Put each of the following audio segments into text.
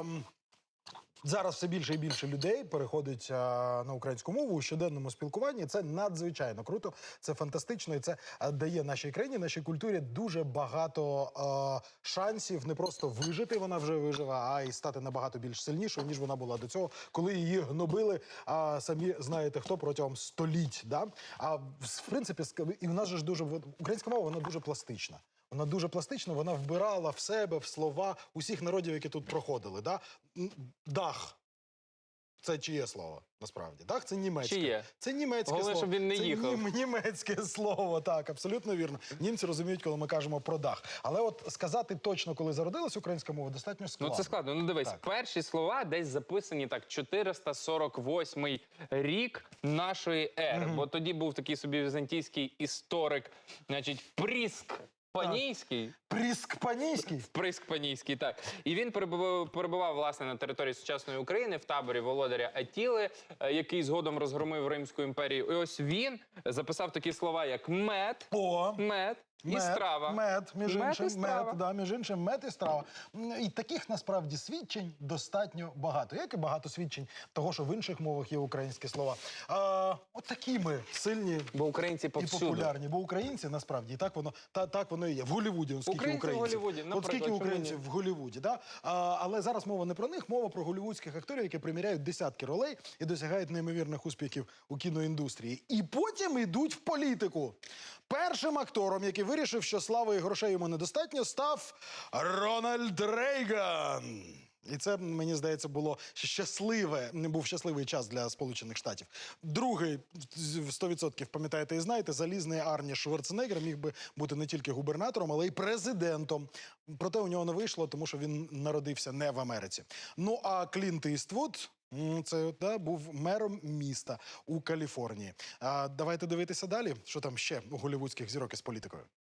м, Зараз все більше і більше людей переходить а, на українську мову у щоденному спілкуванні. Це надзвичайно круто, це фантастично, і це а, дає нашій країні, нашій культурі дуже багато а, шансів не просто вижити, вона вже вижила, а й стати набагато більш сильнішою, ніж вона була до цього, коли її гнобили. А самі знаєте хто протягом століть. Да? А в принципі, і в нас же ж дуже українська мова, вона дуже пластична. Вона дуже пластична, вона вбирала в себе в слова усіх народів, які тут проходили. Да? Дах. Це чиє слово насправді? Дах це німецьке. Чиє? Це німецьке Головне, слово. щоб він не це їхав. нім- німецьке слово, так, абсолютно вірно. Німці розуміють, коли ми кажемо про дах. Але от сказати точно, коли зародилась українська мова, достатньо складно. Ну це складно. Ну дивись, Так. перші слова десь записані так 448 рік нашої ери. Бо тоді був такий собі візантійський історик, значить, Пріск Панійський. Пріск панійський. Приск Панійський, так. І він перебував, перебував власне на території сучасної України в таборі володаря Атіли, е, який згодом розгромив Римську імперію. І ось він записав такі слова, як мед, О, мед і Мед, страва. Мед, між Мед і іншим, страва. мед, да, між іншим, мед і страва. І таких насправді свідчень достатньо багато. Як і багато свідчень того, що в інших мовах є українські слова. А, от такі ми сильні. Бо українці І популярні, бо українці насправді і так воно та так воно і є. В Голлівуді он скільки Українці в українців. Голлівуді, От скільки українців в Голлівуді, да? А, але зараз мова не про них, мова про голлівудських акторів, які приміряють десятки ролей і досягають неймовірних успіхів у кіноіндустрії. І потім йдуть в політику. Першим актором, який вирішив, що слави і грошей йому недостатньо, став Рональд Рейган. І це мені здається було щасливе. Не був щасливий час для Сполучених Штатів. Другий з- в 100% пам'ятаєте і знаєте, залізний Арні Шварценеггер міг би бути не тільки губернатором, але й президентом. Проте у нього не вийшло, тому що він народився не в Америці. Ну а Клінт Іствуд. Це да, був мером міста у Каліфорнії. А давайте дивитися далі, що там ще у голівудських зірок із політикою.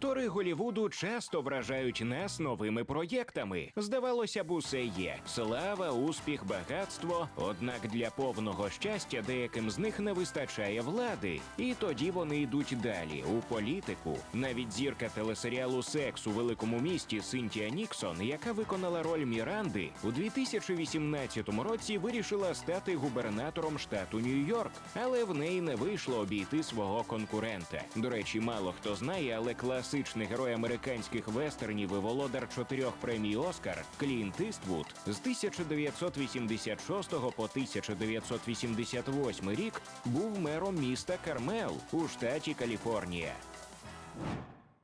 Актори Голівуду часто вражають нас новими проєктами. Здавалося б, усе є: слава, успіх, багатство. Однак для повного щастя деяким з них не вистачає влади, і тоді вони йдуть далі у політику. Навіть зірка телесеріалу Секс у великому місті Синтія Ніксон, яка виконала роль Міранди, у 2018 році вирішила стати губернатором штату Нью-Йорк, але в неї не вийшло обійти свого конкурента. До речі, мало хто знає, але класичний герой американських вестернів і володар чотирьох премій Оскар Клінт Іствуд з 1986 по 1988 рік був мером міста Кармел у штаті Каліфорнія.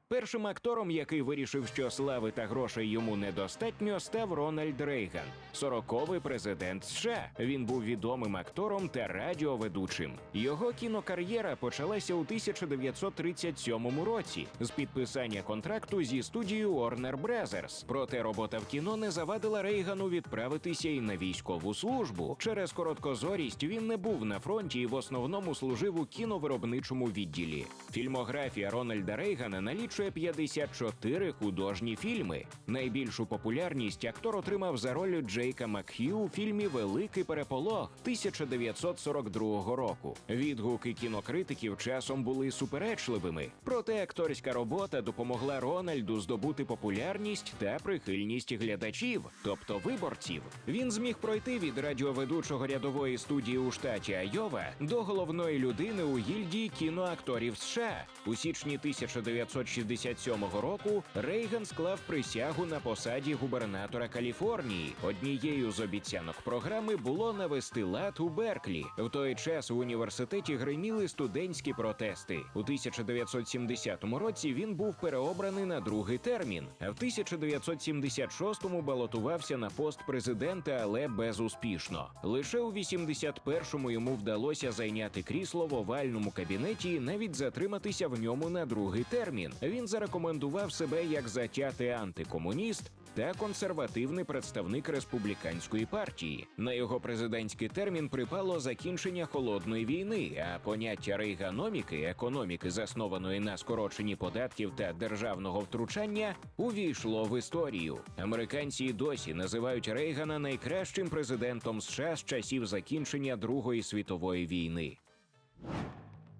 Першим актором, який вирішив, що слави та грошей йому недостатньо, став Рональд Рейган, сороковий президент США. Він був відомим актором та радіоведучим. Його кінокар'єра почалася у 1937 році з підписання контракту зі студією Warner Brothers. Проте робота в кіно не завадила Рейгану відправитися і на військову службу. Через короткозорість він не був на фронті і в основному служив у кіновиробничому відділі. Фільмографія Рональда Рейгана налічує 54 художні фільми. Найбільшу популярність актор отримав за роль Джейка Макхью у фільмі Великий переполох 1942 року. Відгуки кінокритиків часом були суперечливими, проте акторська робота допомогла Рональду здобути популярність та прихильність глядачів, тобто виборців. Він зміг пройти від радіоведучого рядової студії у штаті Айова до головної людини у гільдії кіноакторів США. У січні 1967 року Рейган склав присягу на посаді губернатора Каліфорнії. Однією з обіцянок програми було навести лад у Берклі. В той час в університеті гриміли студентські протести. У 1970 році він був переобраний на другий термін, а в 1976-му балотувався на пост президента, але безуспішно. Лише у 81-му йому вдалося зайняти крісло в овальному кабінеті і навіть затриматися в ньому на другий термін. Він зарекомендував себе як затятий антикомуніст та консервативний представник республіканської партії. На його президентський термін припало закінчення холодної війни, а поняття рейганоміки, економіки, заснованої на скороченні податків та державного втручання, увійшло в історію. Американці досі називають Рейгана найкращим президентом США з часів закінчення Другої світової війни.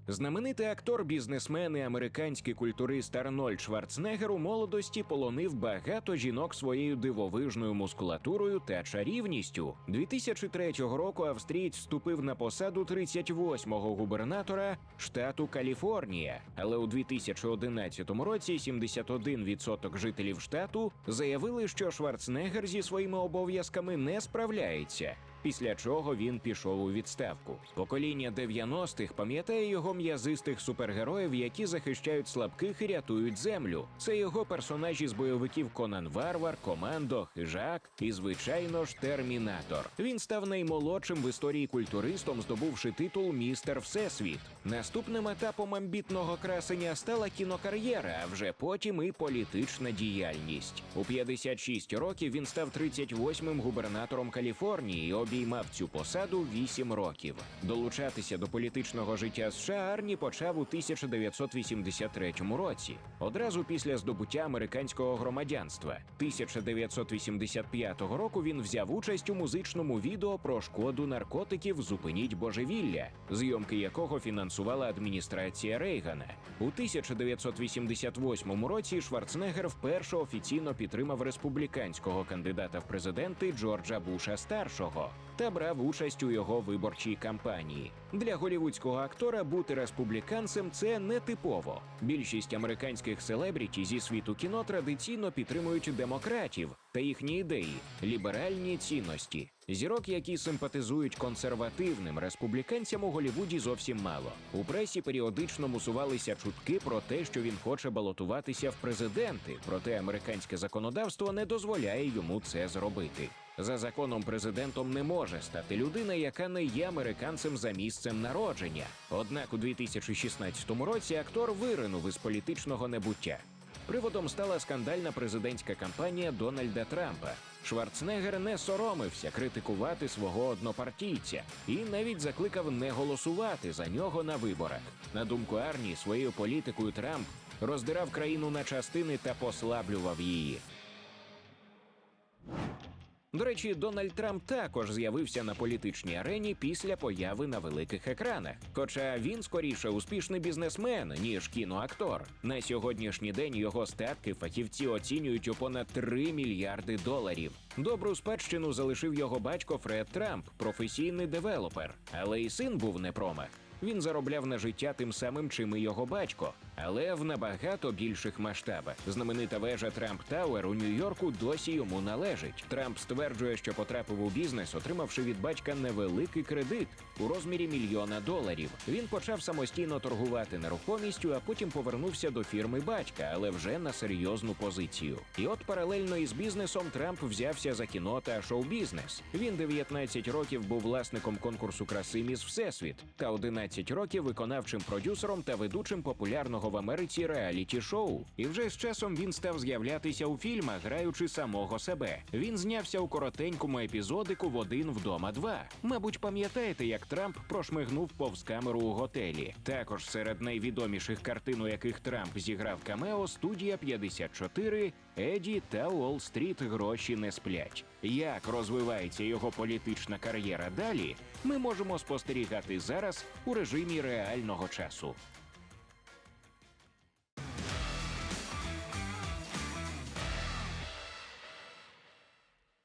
Знаменитий актор, бізнесмен і американський культурист Арнольд Шварценеггер у молодості полонив багато жінок своєю дивовижною мускулатурою та чарівністю. 2003 року австрієць вступив на посаду 38-го губернатора штату Каліфорнія. Але у 2011 році 71% жителів штату заявили, що Шварценеггер зі своїми обов'язками не справляється. Після чого він пішов у відставку. Покоління 90-х пам'ятає його м'язистих супергероїв, які захищають слабких і рятують землю. Це його персонажі з бойовиків Конан Варвар, Командо, Хижак і, звичайно ж, Термінатор. Він став наймолодшим в історії культуристом, здобувши титул Містер Всесвіт. Наступним етапом амбітного красення стала кінокар'єра, а вже потім і політична діяльність. У 56 років він став 38-м губернатором Каліфорнії і обіймав цю посаду 8 років. Долучатися до політичного життя США Арні почав у 1983 році, одразу після здобуття американського громадянства. 1985 року він взяв участь у музичному відео про шкоду наркотиків Зупиніть божевілля, зйомки якого фінансувала адміністрація Рейгана. У 1988 році Шварценеггер вперше офіційно підтримав республіканського кандидата в президенти Джорджа Буша старшого та брав участь у його виборчій кампанії. Для голівудського актора бути республіканцем це не типово. Більшість американських селебріті зі світу кіно традиційно підтримують демократів та їхні ідеї, ліберальні цінності. Зірок, які симпатизують консервативним республіканцям у Голівуді зовсім мало. У пресі періодично мусувалися чутки про те, що він хоче балотуватися в президенти, проте американське законодавство не дозволяє йому це зробити. За законом президентом не може стати людина, яка не є американцем за місцем народження. Однак у 2016 році актор виринув із політичного небуття. Приводом стала скандальна президентська кампанія Дональда Трампа. Шварценеггер не соромився критикувати свого однопартійця і навіть закликав не голосувати за нього на виборах. На думку Арні, своєю політикою Трамп роздирав країну на частини та послаблював її. До речі, Дональд Трамп також з'явився на політичній арені після появи на великих екранах. Хоча він скоріше успішний бізнесмен, ніж кіноактор. На сьогоднішній день його статки фахівці оцінюють у понад 3 мільярди доларів. Добру спадщину залишив його батько Фред Трамп, професійний девелопер. Але і син був не промах. Він заробляв на життя тим самим, чим і його батько, але в набагато більших масштабах. Знаменита вежа Трамп Тауер у Нью-Йорку досі йому належить. Трамп стверджує, що потрапив у бізнес, отримавши від батька невеликий кредит у розмірі мільйона доларів. Він почав самостійно торгувати нерухомістю, а потім повернувся до фірми батька, але вже на серйозну позицію. І от паралельно із бізнесом Трамп взявся за кіно та шоу-бізнес. Він 19 років був власником конкурсу краси Міс Всесвіт та 11 років виконавчим продюсером та ведучим популярного в Америці реаліті-шоу. І вже з часом він став з'являтися у фільмах, граючи самого себе. Він знявся у коротенькому епізодику в один вдома два. Мабуть, пам'ятаєте, як Трамп прошмигнув повз камеру у готелі. Також серед найвідоміших картин, у яких Трамп зіграв камео, студія 54, Еді та Уолл-стріт гроші не сплять. Як розвивається його політична кар'єра далі, ми можемо спостерігати зараз у режимі реального часу.